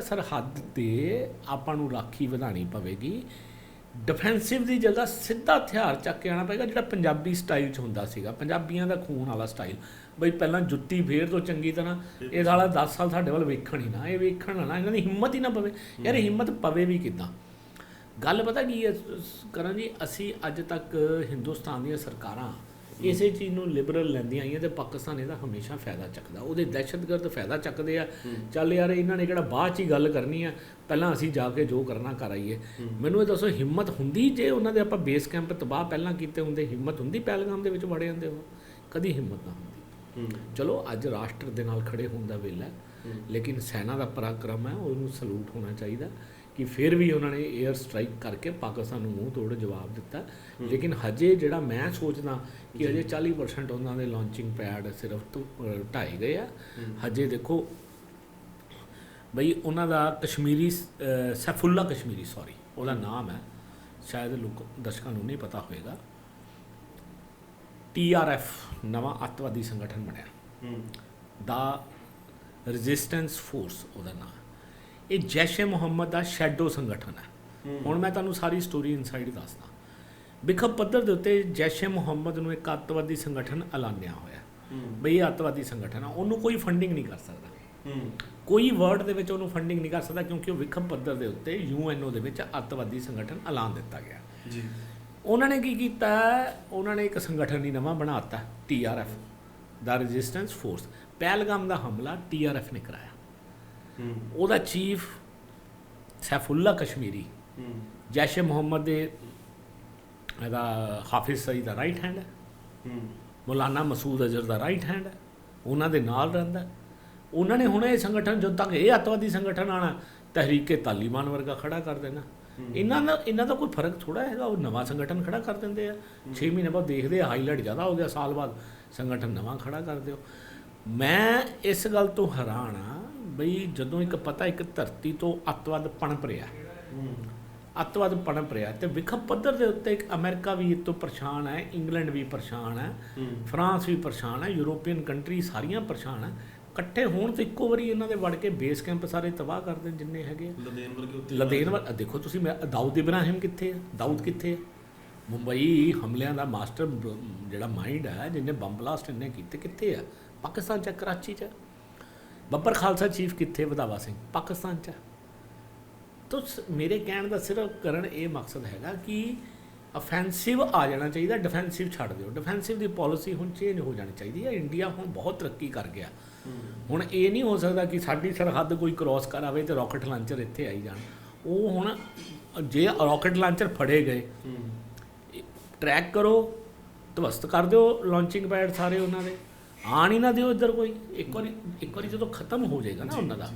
ਸਰਹੱਦ ਤੇ ਆਪਾਂ ਨੂੰ ਰਾਖੀ ਵਧਾਣੀ ਪਵੇਗੀ। ਡਿਫੈਂਸਿਵ ਦੀ ਜਗ੍ਹਾ ਸਿੱਧਾ ਹਥਿਆਰ ਚੱਕ ਕੇ ਆਣਾ ਪਏਗਾ ਜਿਹੜਾ ਪੰਜਾਬੀ ਸਟਾਈਲ 'ਚ ਹੁੰਦਾ ਸੀਗਾ। ਪੰਜਾਬੀਆਂ ਦਾ ਖੂਨ ਵਾਲਾ ਸਟਾਈਲ ਬਈ ਪਹਿਲਾਂ ਜੁੱਤੀ ਫੇਰ ਤੋਂ ਚੰਗੀ ਤਰ੍ਹਾਂ ਇਹ ਸਾਲਾ 10 ਸਾਲ ਸਾਡੇ ਵੱਲ ਵੇਖਣ ਹੀ ਨਾ ਇਹ ਵੇਖਣ ਨਾ ਇਹਨਾਂ ਦੀ ਹਿੰਮਤ ਹੀ ਨਾ ਪਵੇ। ਯਾਰ ਹਿੰਮਤ ਪਵੇ ਵੀ ਕਿਦਾਂ? ਗੱਲ ਪਤਾ ਕੀ ਹੈ ਕਰਨ ਜੀ ਅਸੀਂ ਅੱਜ ਤੱਕ ਹਿੰਦੁਸਤਾਨ ਦੀਆਂ ਸਰਕਾਰਾਂ ਇਸੇ ਚੀਜ਼ ਨੂੰ ਲਿਬਰਲ ਲੈਂਦੀਆਂ ਆਈਆਂ ਤੇ ਪਾਕਿਸਤਾਨ ਇਹਦਾ ਹਮੇਸ਼ਾ ਫਾਇਦਾ ਚੱਕਦਾ। ਉਹਦੇ ਦਹਿਸ਼ਤਗਰਦ ਫਾਇਦਾ ਚੱਕਦੇ ਆ। ਚੱਲ ਯਾਰ ਇਹਨਾਂ ਨੇ ਕਿਹੜਾ ਬਾਅਦ ਚ ਹੀ ਗੱਲ ਕਰਨੀ ਆ। ਪਹਿਲਾਂ ਅਸੀਂ ਜਾ ਕੇ ਜੋ ਕਰਨਾ ਕਰ ਆਈਏ। ਮੈਨੂੰ ਇਹ ਦੱਸੋ ਹਿੰਮਤ ਹੁੰਦੀ ਜੇ ਉਹਨਾਂ ਦੇ ਆਪਾਂ ਬੇਸ ਕੈਂਪ ਤਬਾਹ ਪਹਿਲਾਂ ਕੀਤੇ ਹੁੰਦੇ? ਹਿੰਮਤ ਹੁੰਦੀ ਪਹਿਲਗਾਮ ਦੇ ਵਿੱਚ ਵੜੇ ਜਾਂਦੇ ਉਹ? ਕਦੀ ਹਿੰਮਤ ਨਾ ਹੁੰਦੀ। ਚਲੋ ਅੱਜ ਰਾਸ਼ਟਰ ਦੇ ਨਾਲ ਖੜੇ ਹੋਣ ਦਾ ਵੇਲਾ ਹੈ। ਲੇਕਿਨ ਸੈਨਾ ਦਾ ਪਰਾਕਰਮ ਹੈ ਉਹਨੂੰ ਸਲੂਟ ਹੋਣਾ ਚਾਹੀਦਾ। ਕਿ ਫਿਰ ਵੀ ਉਹਨਾਂ ਨੇ 에ਅਰ ਸਟ੍ਰਾਈਕ ਕਰਕੇ ਪਾਕਿਸਤਾਨ ਨੂੰ ਮੂੰਹ ਤੋੜ ਜਵਾਬ ਦਿੱਤਾ। ਲੇਕਿਨ ਹਜੇ ਜਿਹੜਾ ਮੈਂ ਸੋਚਦਾ ਕਿ ਹਜੇ 40% ਉਹਨਾਂ ਦੇ ਲਾਂਚਿੰਗ ਪੈਡ ਸਿਰਫ ਢਾਏ ਗਏ ਆ। ਹਜੇ ਦੇਖੋ ਬਈ ਉਹਨਾਂ ਦਾ ਕਸ਼ਮੀਰੀ ਸੈਫੁੱਲਾ ਕਸ਼ਮੀਰੀ ਸੌਰੀ ਉਹਦਾ ਨਾਮ ਹੈ। ਸ਼ਾਇਦ ਲੋਕ ਦਰਸ਼ਕਾਂ ਨੂੰ ਨਹੀਂ ਪਤਾ ਹੋਵੇਗਾ ਟੀਆਰਐਫ ਨਵਾਂ ਅੱਤਵਾਦੀ ਸੰਗਠਨ ਬਣਿਆ। ਦਾ ਰੈਜ਼ਿਸਟੈਂਸ ਫੋਰਸ ਉਹਦਾ ਨਾਮ ਇਹ ਜੈਸ਼-ਏ ਮੁਹੰਮਦ ਦਾ ਸ਼ੈਡੋ ਸੰਗਠਨ ਹੈ। ਹੁਣ ਮੈਂ ਤੁਹਾਨੂੰ ਸਾਰੀ ਸਟੋਰੀ ਇਨਸਾਈਡ ਦੱਸਦਾ। ਵਿਖਮ ਪੱਧਰ ਦੇ ਉੱਤੇ ਜੈਸ਼-ਏ ਮੁਹੰਮਦ ਨੂੰ ਇੱਕ ਅੱਤਵਾਦੀ ਸੰਗਠਨ ਐਲਾਨਿਆ ਹੋਇਆ ਬਈ ਇਹ ਅੱਤਵਾਦੀ ਸੰਗਠਨ ਆ ਉਹਨੂੰ ਕੋਈ ਫੰਡਿੰਗ ਨਹੀਂ ਕਰ ਸਕਦਾ। ਕੋਈ ਵਰਡ ਦੇ ਵਿੱਚ ਉਹਨੂੰ ਫੰਡਿੰਗ ਨਹੀਂ ਕਰ ਸਕਦਾ ਕਿਉਂਕਿ ਉਹ ਵਿਖਮ ਪੱਧਰ ਦੇ ਉੱਤੇ ਯੂਐਨਓ ਦੇ ਵਿੱਚ ਅੱਤਵਾਦੀ ਸੰਗਠਨ ਐਲਾਨ ਦਿੱਤਾ ਗਿਆ। ਜੀ। ਉਹਨਾਂ ਨੇ ਕੀ ਕੀਤਾ? ਉਹਨਾਂ ਨੇ ਇੱਕ ਸੰਗਠਨ ਹੀ ਨਵਾਂ ਬਣਾਤਾ ਟੀਆਰਐਫ ਦਾ ਰੈਜ਼ਿਸਟੈਂਸ ਫੋਰਸ ਪਹਿਲਗਾਮ ਦਾ ਹਮਲਾ ਟੀਆਰਐਫ ਨੇ ਕਰਾਇਆ। ਉਹਦਾ ਚੀਫ ਸੈਫੁੱਲਾ ਕਸ਼ਮੀਰੀ ਜੈਸ਼ ਮੁਹੰਮਦ ਦੇ ਇਹਦਾ ਹਾਫਿਜ਼ ਸਈਦ ਦਾ ਰਾਈਟ ਹੈਂਡ ਹੈ। ਮੌਲਾਨਾ ਮਸੂਦ ਅਜ਼ਹਰ ਦਾ ਰਾਈਟ ਹੈਂਡ ਹੈ। ਉਹਨਾਂ ਦੇ ਨਾਲ ਰਹਿੰਦਾ। ਉਹਨਾਂ ਨੇ ਹੁਣ ਇਹ ਸੰਗਠਨ ਜਦੋਂ ਤੱਕ ਇਹ ਅੱਤਵਾਦੀ ਸੰਗਠਨ ਆਣਾ ਤਹਿਰੀਕੇ ਤਾਲਿਬਾਨ ਵਰਗਾ ਖੜਾ ਕਰ ਦੇਣਾ। ਇਹਨਾਂ ਦਾ ਇਹਨਾਂ ਦਾ ਕੋਈ ਫ਼ਰਕ ਥੋੜਾ ਹੈਗਾ ਉਹ ਨਵਾਂ ਸੰਗਠਨ ਖੜਾ ਕਰ ਦਿੰਦੇ ਆ। 6 ਮਹੀਨੇ ਬਾਅਦ ਦੇਖਦੇ ਆ ਹਾਈਲਾਈਟ ਜ਼ਿਆਦਾ ਹੋ ਗਿਆ ਸਾਲ ਬਾਅਦ ਸੰਗਠਨ ਨਵਾਂ ਖੜਾ ਕਰ ਦਿਓ। ਮੈਂ ਇਸ ਗੱਲ ਤੋਂ ਹੈਰਾਨ ਆ ਬਈ ਜਦੋਂ ਇੱਕ ਪਤਾ ਇੱਕ ਧਰਤੀ ਤੋਂ ਅੱਤਵਾਦ ਪਣਪ ਰਿਹਾ। ਅੱਤਵਾਦ ਪਣਪ ਰਿਹਾ ਤੇ ਵਿਖਮ ਪੱਧਰ ਦੇ ਉੱਤੇ ਇੱਕ ਅਮਰੀਕਾ ਵੀ ਇਹ ਤੋਂ ਪਰੇਸ਼ਾਨ ਹੈ ਇੰਗਲੈਂਡ ਵੀ ਪਰੇਸ਼ਾਨ ਹੈ ਫਰਾਂਸ ਵੀ ਪਰੇਸ਼ਾਨ ਹੈ ਯੂਰੋਪੀਅਨ ਕੰਟਰੀ ਸਾਰੀਆਂ ਪਰੇਸ਼ਾਨ ਹੈ। ਇਕੱਠੇ ਹੋਣ ਤੇ ਇੱਕੋ ਵਾਰੀ ਇਹਨਾਂ ਦੇ ਵੜ ਕੇ ਬੇਸ ਕੈਂਪ ਸਾਰੇ ਤਬਾਹ ਕਰ ਦੇਣ ਜਿੰਨੇ ਹੈਗੇ ਆ। ਲਦੇਨ ਵਰਗੇ ਉੱਤੇ ਲਦੇਨ ਦੇਖੋ ਤੁਸੀਂ ਮੈਂ ਦਾਊਦ ਇਬਰਾਹਿਮ ਕਿੱਥੇ ਹੈ ਦਾਊਦ ਕਿੱਥੇ ਹੈ ਮੁੰਬਈ ਹਮਲਿਆਂ ਦਾ ਮਾਸਟਰ ਜਿਹੜਾ ਮਾਈਂਡ ਹੈ ਜਿਹਨੇ ਬੰਬ ਬਲਾਸਟ ਇਹਨੇ ਕੀਤੇ ਕਿੱਥੇ ਹੈ ਪਾਕਿਸਤਾਨ ਚ ਕਰਾਚੀ ਚ। ਬੱਬਰ ਖਾਲਸਾ ਚੀਫ ਕਿੱਥੇ ਵਧਾਵਾ ਸਿੰਘ? ਪਾਕਿਸਤਾਨ ਚ। ਤੋ ਮੇਰੇ ਕਹਿਣ ਦਾ ਸਿਰਫ ਕਰਨ ਇਹ ਮਕਸਦ ਹੈਗਾ ਕਿ ਅਫੈਂਸਿਵ ਆ ਜਾਣਾ ਚਾਹੀਦਾ ਡਿਫੈਂਸਿਵ ਛੱਡ ਦਿਓ। ਡਿਫੈਂਸਿਵ ਦੀ ਪਾਲਿਸੀ ਹੁਣ ਚੇਂਜ ਹੋ ਜਾਣੀ ਚਾਹੀਦੀ ਹੈ ਇੰਡੀਆ ਹੁਣ ਬਹੁਤ ਤਰੱਕੀ ਕਰ ਗਿਆ। ਹੁਣ ਇਹ ਨਹੀਂ ਹੋ ਸਕਦਾ ਕਿ ਸਾਡੀ ਸਰਹੱਦ ਕੋਈ ਕ੍ਰਾਸ ਕਰ ਆਵੇ ਤੇ ਰਾਕਟ ਲਾਂਚਰ ਇੱਥੇ ਆਈ ਜਾਣ। ਉਹ ਹੁਣ ਜੇ ਰਾਕਟ ਲਾਂਚਰ ਫੜੇ ਗਏ ਟਰੈਕ ਕਰੋ ਧਵਸਤ ਕਰ ਦਿਓ ਲਾਂਚਿੰਗ ਪੈਡ ਸਾਰੇ ਉਹਨਾਂ ਦੇ। ਆਣ ਹੀ ਨਾ ਦਿਓ ਇੱਧਰ ਕੋਈ। ਇੱਕ ਵਾਰੀ ਇੱਕ ਵਾਰੀ ਜਦੋਂ ਖਤਮ ਹੋ ਜਾਏਗਾ ਨਾ ਉਹਨਾਂ ਦਾ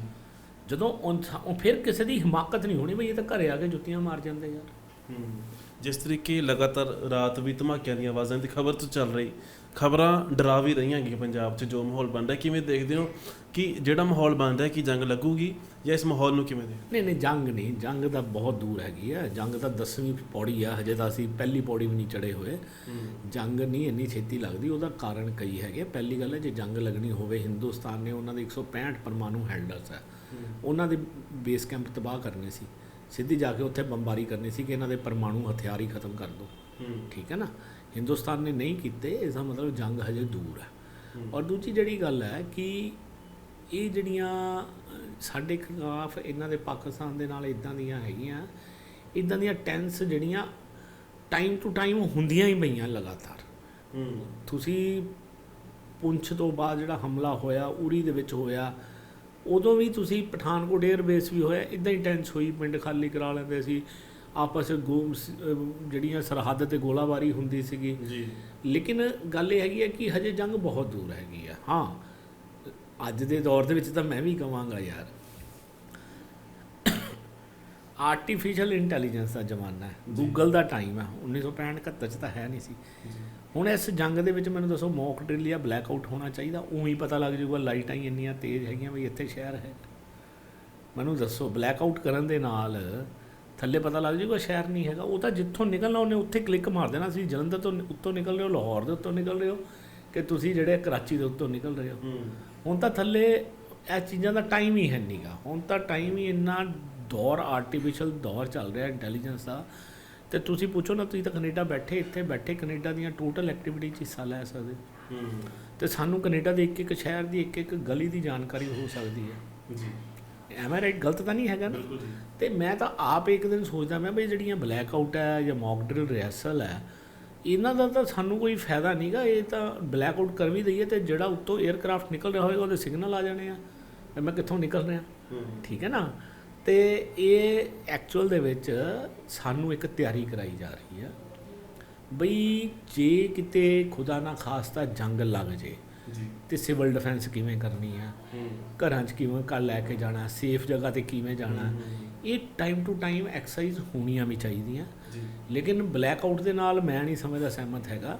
ਜਦੋਂ ਉਹ ਫਿਰ ਕਿਸੇ ਦੀ ਹਿਮਾਕਤ ਨਹੀਂ ਹੋਣੀ ਬਈ ਇਹ ਤਾਂ ਘਰੇ ਆ ਕੇ ਜੁੱਤੀਆਂ ਮਾਰ ਜਾਂਦੇ ਯਾਰ। ਹੂੰ। ਜਿਸ ਤਰੀਕੇ ਲਗਾਤਾਰ ਰਾਤ ਵੀ ਧਮਾਕਿਆਂ ਦੀਆਂ ਆਵਾਜ਼ਾਂ ਦੀ ਖਬਰ ਤੋਂ ਚੱਲ ਰਹੀ ਖਬਰਾਂ ਡਰਾ ਵੀ ਰਹੀਆਂ ਹੈਗੀਆਂ ਪੰਜਾਬ 'ਚ ਜੋ ਮਾਹੌਲ ਬਣ ਰਿਹਾ ਕਿਵੇਂ ਦੇਖਦੇ ਹੋ ਕਿ ਜਿਹੜਾ ਮਾਹੌਲ ਬਣ ਰਿਹਾ ਕਿ ਜੰਗ ਲੱਗੂਗੀ ਜਾਂ ਇਸ ਮਾਹੌਲ ਨੂੰ ਕਿਵੇਂ ਦੇਖਦੇ ਨਹੀਂ ਨਹੀਂ ਜੰਗ ਨਹੀਂ। ਜੰਗ ਤਾਂ ਬਹੁਤ ਦੂਰ ਹੈਗੀ ਆ ਜੰਗ ਤਾਂ 10ਵੀਂ ਪੌੜੀ ਆ। ਹਜੇ ਤਾਂ ਅਸੀਂ ਪਹਿਲੀ ਪੌੜੀ ਵੀ ਨਹੀਂ ਚੜੇ ਹੋਏ। ਜੰਗ ਨਹੀਂ ਇੰਨੀ ਛੇਤੀ ਲੱਗਦੀ। ਉਹਦਾ ਕਾਰਨ ਕਈ ਹੈਗੇ ਪਹਿਲੀ ਗੱਲ ਹੈ ਜੇ ਜੰਗ ਲੱਗਣੀ ਹੋਵੇ ਹਿੰਦੁਸਤਾਨ ਨੇ ਉਹਨਾਂ ਦੇ 165 ਪਰਮਾਣੂ ਹੈਲਡਰਸ ਹੈ। ਉਹਨਾਂ ਦੇ ਬੇਸ ਕੈਂਪ ਤਬਾਹ ਕਰਨੇ ਸੀ। ਸਿੱਧੀ ਜਾ ਕੇ ਉੱਥੇ ਬੰਬਾਰੀ ਕਰਨੀ ਸੀ ਕਿ ਇਹਨਾਂ ਦੇ ਪਰਮਾਣੂ ਹਥਿਆਰ ਹੀ ਖਤਮ ਕਰ ਹੂੰ। ਠੀਕ ਹੈ ਨਾ? ਹਿੰਦੁਸਤਾਨ ਨੇ ਨਹੀਂ ਕੀਤੇ ਇਸ ਦਾ ਮਤਲਬ ਜੰਗ ਹਜੇ ਦੂਰ ਹੈ। ਔਰ ਦੂਜੀ ਜਿਹੜੀ ਗੱਲ ਹੈ ਕਿ ਇਹ ਜਿਹੜੀਆਂ ਸਾਡੇ ਖਿਲਾਫ ਇਹਨਾਂ ਦੇ ਪਾਕਿਸਤਾਨ ਦੇ ਨਾਲ ਇਦਾਂ ਦੀਆਂ ਹੈਗੀਆਂ ਇਦਾਂ ਦੀਆਂ ਟੈਂਸ ਜਿਹੜੀਆਂ ਟਾਈਮ ਟੂ ਟਾਈਮ ਹੁੰਦੀਆਂ ਹੀ ਪਈਆਂ ਲਗਾਤਾਰ। ਤੁਸੀਂ ਪੁੰਛ ਤੋਂ ਬਾਅਦ ਜਿਹੜਾ ਹਮਲਾ ਹੋਇਆ ਉਰੀ ਦੇ ਵਿੱਚ ਹੋਇਆ ਉਦੋਂ ਵੀ ਤੁਸੀਂ ਪਠਾਨਕੋਟ 에ਅਰਬੇਸ ਵੀ ਹੋਇਆ ਇਦਾਂ ਹੀ ਟੈਂਸ ਹੋਈ ਪਿੰਡ ਖਾਲੀ ਕਰਾ ਲੈਂਦੇ ਸੀ। ਆਪਸ ਵਿੱਚ ਗੋ- ਸ- ਅਹ ਜਿਹੜੀਆਂ ਸਰਹੱਦ ਤੇ ਗੋਲਾਬਾਰੀ ਹੁੰਦੀ ਸੀਗੀ। ਜੀ। ਲੇਕਿਨ ਗੱਲ ਇਹ ਹੈਗੀ ਹੈ ਕਿ ਹਜੇ ਜੰਗ ਬਹੁਤ ਦੂਰ ਹੈਗੀ ਆ। ਹਾਂ ਅੱਜ ਦੇ ਦੌਰ ਦੇ ਵਿੱਚ ਤਾਂ ਮੈਂ ਵੀ ਕਵਾਂਗਾ ਯਾਰ। ਆਰਟੀਫੀਸ਼ੀਅਲ ਇੰਟੈਲੀਜੈਂਸ ਦਾ ਜ਼ਮਾਨਾ ਹੈ। ਗੂਗਲ ਦਾ ਟਾਈਮ ਹੈ। 1965 71 ਚ ਤਾਂ ਹੈ ਨਹੀਂ ਸੀ। ਹੁਣ ਇਸ ਜੰਗ ਦੇ ਵਿੱਚ ਮੈਨੂੰ ਦੱਸੋ ਮੌਕ ਡਰਿਲ ਜਾਂ ਬਲੈਕ ਆਊਟ ਹੋਣਾ ਚਾਹੀਦਾ? ਉਹੀ ਪਤਾ ਲੱਗ ਜਾਊਗਾ ਲਾਈਟਾਂ ਹੀ ਇੰਨੀਆਂ ਤੇਜ਼ ਹੈਗੀਆਂ ਵੀ ਇੱਥੇ ਸ਼ਹਿਰ ਹੈ। ਮੈਨੂੰ ਦੱਸੋ ਬਲੈਕ ਆਊਟ ਕਰਨ ਦੇ ਨਾਲ ਥੱਲੇ ਪਤਾ ਲੱਗ ਜਾਊਗਾ ਸ਼ਹਿਰ ਨਹੀਂ ਹੈਗਾ। ਉਹ ਤਾਂ ਜਿੱਥੋਂ ਨਿਕਲਣਾ ਉਹਨੇ ਉੱਥੇ ਕਲਿੱਕ ਮਾਰ ਦੇਣਾ। ਸੀ ਜਲੰਧਰ ਤੋਂ ਉੱਤੋਂ ਨਿਕਲ ਰਹੇ ਹੋ ਲਾਹੌਰ ਦੇ ਉੱਤੋਂ ਨਿਕਲ ਰਹੇ ਹੋ ਕਿ ਤੁਸੀਂ ਜਿਹੜੇ ਕਰਾਚੀ ਦੇ ਉੱਤੋਂ ਨਿਕਲ ਰਹੇ ਹੋ। ਹੂੰ। ਹੁਣ ਤਾਂ ਥੱਲੇ ਇਹ ਚੀਜ਼ਾਂ ਦਾ ਟਾਈਮ ਹੀ ਹੈ ਨਹੀਂਗਾ ਹੁਣ ਤਾਂ ਟਾਈਮ ਹੀ ਇੰਨਾ ਦੌਰ ਆਰਟੀਫੀਸ਼ੀਅਲ ਦੌਰ ਚੱਲ ਰਿਹਾ ਇੰਟੈਲੀਜੈਂਸ ਦਾ। ਤੇ ਤੁਸੀਂ ਪੁੱਛੋ ਨਾ ਤੁਸੀਂ ਤਾਂ ਕੈਨੇਡਾ ਬੈਠੇ ਇੱਥੇ ਬੈਠੇ ਕੈਨੇਡਾ ਦੀਆਂ ਟੋਟਲ ਐਕਟੀਵਿਟੀ 'ਚ ਹਿੱਸਾ ਲੈ ਸਕਦੇ। ਹੂੰ। ਤੇ ਸਾਨੂੰ ਕੈਨੇਡਾ ਦੇ ਇੱਕ ਇੱਕ ਸ਼ਹਿਰ ਦੀ ਇੱਕ ਇੱਕ ਗਲੀ ਦੀ ਜਾਣਕਾਰੀ ਹੋ ਸਕਦੀ ਹੈ। ਜੀ। ਐਮ ਆਈ ਰਾਈਟ ਗਲਤ ਤਾਂ ਨਹੀਂ ਹੈਗਾ ਨਾ? ਤੇ ਮੈਂ ਤਾਂ ਆਪ ਇੱਕ ਦਿਨ ਸੋਚਦਾ ਮੈਂ ਵੀ ਜਿਹੜੀਆਂ ਬਲੈਕ ਆਊਟ ਹੈ ਜਾਂ ਮੌਕ ਡਰਿਲ ਰਿਹਰਸਲ ਹੈ ਇਹਨਾਂ ਦਾ ਤਾਂ ਸਾਨੂੰ ਕੋਈ ਫਾਇਦਾ ਨਹੀਂਗਾ ਇਹ ਤਾਂ ਬਲੈਕ ਆਊਟ ਕਰ ਵੀ ਦਈਏ ਤੇ ਜਿਹੜਾ ਉੱਤੋਂ 에ਅਰਕ੍ਰਾਫਟ ਨਿਕਲ ਰਿਹਾ ਹੋਏਗਾ ਉਹਦੇ ਸਿਗਨਲ ਆ ਜਾਣੇ ਆ। ਮੈਂ ਕਿੱਥੋਂ ਨਿਕਲ ਰਿਹਾ? ਠੀਕ ਹੈ ਨਾ? ਤੇ ਇਹ ਐਕਚੁਅਲ ਦੇ ਵਿੱਚ ਸਾਨੂੰ ਇੱਕ ਤਿਆਰੀ ਕਰਾਈ ਜਾ ਰਹੀ ਹੈ ਬਈ ਜੇ ਕਿਤੇ ਖੁਦਾ ਨਾ ਖਾਸਤਾ ਜੰਗ ਲੱਗ ਜੀ ਤੇ ਸਿਵਲ ਡਿਫੈਂਸ ਕਿਵੇਂ ਕਰਨੀ ਹੂੰ। ਘਰਾਂ 'ਚ ਕਿਵੇਂ ਕਰ ਲੈ ਕੇ ਜਾਣਾ? ਸੇਫ ਜਗ੍ਹਾ ਤੇ ਕਿਵੇਂ ਜਾਣਾ? ਇਹ ਟਾਈਮ ਟੂ ਟਾਈਮ ਐਕਸਰਸਾਈਜ਼ ਹੋਣੀਆਂ ਵੀ ਚਾਹੀਦੀਆਂ। ਲੇਕਿਨ ਬਲੈਕ ਆਊਟ ਦੇ ਨਾਲ ਮੈਂ ਨਹੀਂ ਸਮਝਦਾ ਸਹਿਮਤ ਹੈਗਾ।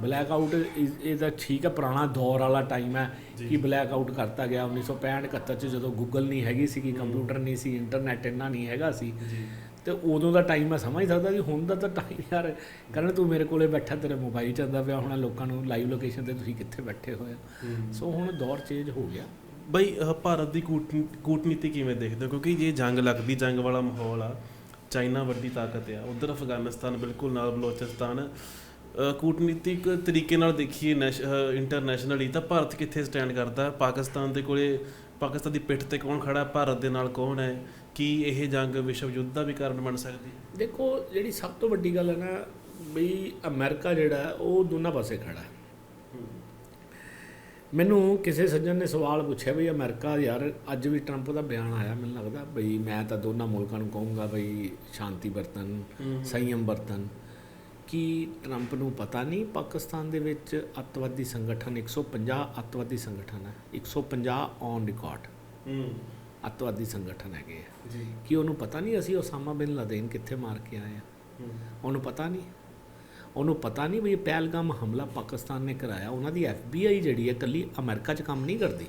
ਬਲੈਕ ਆਊਟ ਇਹ ਤਾਂ ਠੀਕ ਹੈ ਪੁਰਾਣਾ ਦੌਰ ਵਾਲਾ ਟਾਈਮ ਹੈ। ਕਿ ਬਲੈਕ ਆਊਟ ਕਰਤਾ ਗਿਆ। 1965 71 ਚ ਜਦੋਂ ਗੂਗਲ ਨਹੀਂ ਹੈਗੀ ਸੀਗੀ ਕੰਪਿਊਟਰ ਨਹੀਂ ਸੀ ਇੰਟਰਨੈਟ ਇੰਨਾ ਨਹੀਂ ਹੈਗਾ ਸੀ। ਤੇ ਉਦੋਂ ਦਾ ਟਾਈਮ ਮੈਂ ਸਮਝ ਸਕਦਾ ਸੀ ਹੁਣ ਦਾ ਤਾਂ ਟਾਈਮ ਯਾਰ ਕਰਨ ਤੂੰ ਮੇਰੇ ਕੋਲੇ ਬੈਠਾ ਤੇਰੇ ਮੋਬਾਈਲ ਚੱਲਦਾ ਪਿਆ ਹੁਣ ਲੋਕਾਂ ਨੂੰ ਲਾਈਵ ਲੋਕੇਸ਼ਨ ਤੇ ਤੁਸੀਂ ਕਿੱਥੇ ਬੈਠੇ ਹੋਏ ਸੋ ਹੁਣ ਦੌਰ ਚੇਂਜ ਹੋ ਗਿਆ। ਬਈ ਭਾਰਤ ਦੀ ਕੂਟਨੀ- ਕੂਟਨੀਤੀ ਕਿਵੇਂ ਦੇਖਦੇ ਹੋ? ਕਿਉਂਕਿ ਜੇ ਜੰਗ ਲੱਗਦੀ ਜੰਗ ਵਾਲਾ ਮਾਹੌਲ ਆ ਚਾਈਨਾ ਵੱਡੀ ਤਾਕਤ ਆ ਉਧਰ ਅਫਗਾਨਿਸਤਾਨ ਬਿਲਕੁਲ ਨਾਲ ਬਲੋਚਿਸਤਾਨ ਕੂਟਨੀਤਿਕ ਤਰੀਕੇ ਨਾਲ ਦੇਖੀਏ ਇੰਟਰਨੈਸ਼ਨਲੀ ਤਾਂ ਭਾਰਤ ਕਿੱਥੇ ਸਟੈਂਡ ਕਰਦਾ? ਪਾਕਿਸਤਾਨ ਦੇ ਕੋਲੇ ਪਾਕਿਸਤਾਨ ਦੀ ਪਿੱਠ ਤੇ ਕੌਣ ਖੜਾ ਭਾਰਤ ਦੇ ਨਾਲ ਕੌਣ ਹੈ? ਕੀ ਇਹ ਜੰਗ ਵਿਸ਼ਵ ਯੁੱਧ ਦਾ ਵੀ ਕਾਰਨ ਬਣ ਸਕਦੀ ਹੈ? ਦੇਖੋ ਜਿਹੜੀ ਸਭ ਤੋਂ ਵੱਡੀ ਗੱਲ ਹੈ ਨਾ ਬਈ ਅਮਰੀਕਾ ਜਿਹੜਾ ਉਹ ਦੋਨਾਂ ਪਾਸੇ ਖੜਾ ਹੈ। ਮੈਨੂੰ ਕਿਸੇ ਸੱਜਣ ਨੇ ਸਵਾਲ ਪੁੱਛਿਆ ਬਈ ਅਮਰੀਕਾ ਯਾਰ ਅੱਜ ਵੀ ਟਰੰਪ ਦਾ ਬਿਆਨ ਆਇਆ ਮੈਨੂੰ ਲੱਗਦਾ ਬਈ ਮੈਂ ਤਾਂ ਦੋਨਾਂ ਮੁਲਕਾਂ ਨੂੰ ਕਹੂੰਗਾ ਬਈ ਸ਼ਾਂਤੀ ਵਰਤਨ ਸੰਯਮ ਵਰਤਨ ਕਿ ਟਰੰਪ ਨੂੰ ਪਤਾ ਨਹੀਂ ਪਾਕਿਸਤਾਨ ਦੇ ਵਿੱਚ ਅੱਤਵਾਦੀ ਸੰਗਠਨ 150 ਅੱਤਵਾਦੀ ਸੰਗਠਨ ਹੈ 150 ਔਨ ਰਿਕਾਰਡ ਹੂੰ। ਅੱਤਵਾਦੀ ਸੰਗਠਨ ਹੈਗੇ ਆ। ਜੀ। ਕਿ ਉਹਨੂੰ ਪਤਾ ਨਹੀਂ ਅਸੀਂ ਉਸਾਮਾ ਬਿਨ ਲਾਦੇਨ ਕਿੱਥੇ ਮਾਰ ਕੇ ਆਏ ਆ। ਉਹਨੂੰ ਪਤਾ ਨਹੀਂ। ਉਹਨੂੰ ਪਤਾ ਨਹੀਂ ਵੀ ਪਹਿਲਗਾਮ ਹਮਲਾ ਪਾਕਿਸਤਾਨ ਨੇ ਕਰਾਇਆ। ਉਹਨਾਂ ਦੀ FBI ਜਿਹੜੀ ਹੈ ਇਕੱਲੀ ਅਮਰੀਕਾ 'ਚ ਕੰਮ ਨਹੀਂ ਕਰਦੀ।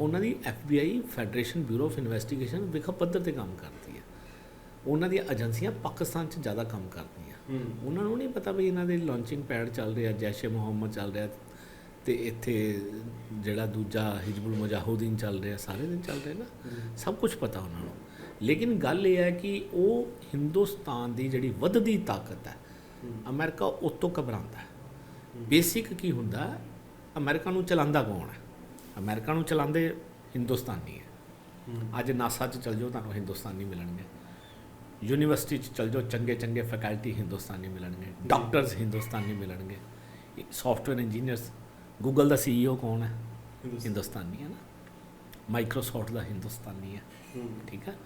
ਉਹਨਾਂ ਦੀ FBI federation bureau of investigation ਵਿਖਾ ਪੱਧਰ ਤੇ ਕੰਮ ਕਰਦੀ ਹੈ। ਉਹਨਾਂ ਦੀਆਂ ਏਜੰਸੀਆਂ ਪਾਕਿਸਤਾਨ 'ਚ ਜ਼ਿਆਦਾ ਕੰਮ ਕਰਦੀਆਂ। ਉਹਨਾਂ ਨੂੰ ਨਹੀਂ ਪਤਾ ਵੀ ਇਹਨਾਂ ਦੇ ਲਾਂਚਿੰਗ ਪੈਡ ਚੱਲ ਰਿਹਾ ਜੈਸ਼ ਮੁਹੰਮਦ ਚੱਲ ਰਿਹਾ ਤੇ ਇੱਥੇ ਜਿਹੜਾ ਦੂਜਾ ਹਿਜਬੁਲ ਮੁਜਾਹਿਦੀਨ ਚੱਲ ਰਿਹਾ ਸਾਰੇ ਦਿਨ ਚੱਲ ਰਹੇ ਨਾ। ਸਭ ਕੁਝ ਪਤਾ ਉਹਨਾਂ ਨੂੰ। ਲੇਕਿਨ ਗੱਲ ਇਹ ਹੈ ਕਿ ਉਹ ਹਿੰਦੁਸਤਾਨ ਦੀ ਜਿਹੜੀ ਵੱਧਦੀ ਤਾਕਤ ਹੈ ਅਮਰੀਕਾ ਉਹ ਤੋਂ ਘਬਰਾਉਂਦਾ ਹੈ। ਬੇਸਿਕ ਕੀ ਹੁੰਦਾ? ਅਮਰੀਕਾ ਨੂੰ ਚਲਾਉਂਦਾ ਕੌਣ ਹੈ? ਅਮਰੀਕਾ ਨੂੰ ਚਲਾਉਂਦੇ ਹਿੰਦੁਸਤਾਨੀ ਹੈ। ਅੱਜ ਨਾਸਾ 'ਚ ਚਲ ਜਾਓ ਤੁਹਾਨੂੰ ਹਿੰਦੁਸਤਾਨੀ ਮਿਲਣਗੇ। ਯੂਨੀਵਰਸਿਟੀ 'ਚ ਚਲ ਜਾਓ ਚੰਗੇ ਚੰਗੇ ਫੈਕਲਟੀ ਹਿੰਦੁਸਤਾਨੀ ਮਿਲਣਗੇ ਡਾਕਟਰਸ ਹਿੰਦੁਸਤਾਨੀ ਮਿਲਣਗੇ। ਸੌਫਟਵੇਅਰ ਇੰਜੀਨੀਅਰਸ ਗੂਗਲ ਦਾ ਸੀਈਓ ਕੌਣ ਹੈ? ਹਿੰਦੁਸਤਾਨੀ। ਹੈ ਨਾ। ਮਾਈਕਰੋਸਾਫਟ ਦਾ ਹਿੰਦੁਸਤਾਨੀ ਹੈ। ਠੀਕ ਹੈ।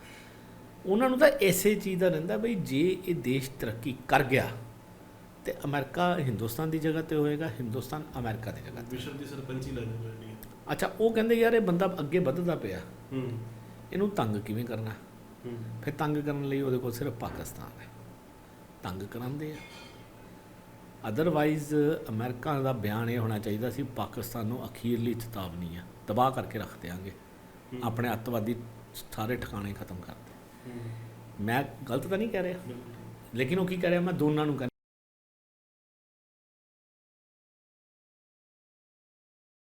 ਉਹਨਾਂ ਨੂੰ ਤਾਂ ਐਸੇ ਚੀਜ਼ ਦਾ ਰਹਿੰਦਾ ਬਈ ਜੇ ਇਹ ਦੇਸ਼ ਤਰੱਕੀ ਕਰ ਗਿਆ ਤੇ ਅਮਰੀਕਾ ਹਿੰਦੁਸਤਾਨ ਦੀ ਜਗ੍ਹਾ ਤੇ ਹੋਏਗਾ ਹਿੰਦੁਸਤਾਨ ਅਮਰੀਕਾ ਦੀ ਜਗ੍ਹਾ ਤੇ। ਵਿਸ਼ਵ ਦੀ ਸਰਪੰਚੀ ਲੱਗ ਰਹੀ ਹੈ। ਅੱਛਾ ਉਹ ਕਹਿੰਦੇ ਯਾਰ ਇਹ ਬੰਦਾ ਅੱਗੇ ਵੱਧਦਾ ਪਿਆ। ਹੂੰ। ਇਹਨੂੰ ਤੰਗ ਕਿਵੇਂ ਕਰਨਾ? ਫਿਰ ਤੰਗ ਕਰਨ ਲਈ ਉਹਦੇ ਕੋਲ ਸਿਰਫ ਪਾਕਿਸਤਾਨ ਹੈ। ਤੰਗ ਕਰਾਂਦੇ ਆ। ਅਦਰਵਾਈਜ਼ ਅਮਰੀਕਾ ਦਾ ਬਿਆਨ ਇਹ ਹੋਣਾ ਚਾਹੀਦਾ ਸੀ ਪਾਕਿਸਤਾਨ ਨੂੰ ਅਖੀਰਲੀ ਚੇਤਾਵਨੀ ਆ। ਤਬਾਹ ਕਰਕੇ ਰੱਖ ਦਿਆਂਗੇ। ਆਪਣੇ ਅੱਤਵਾਦੀ ਸਾਰੇ ਠਿਕਾਣੇ ਖਤਮ ਕਰ ਦੇ। ਮੈਂ ਗਲਤ ਤਾਂ ਨਹੀਂ ਕਹਿ ਰਿਹਾ? ਲੇਕਿਨ ਉਹ ਕੀ ਕਹਿ ਰਿਹਾ? ਮੈਂ ਦੋਨਾਂ ਨੂੰ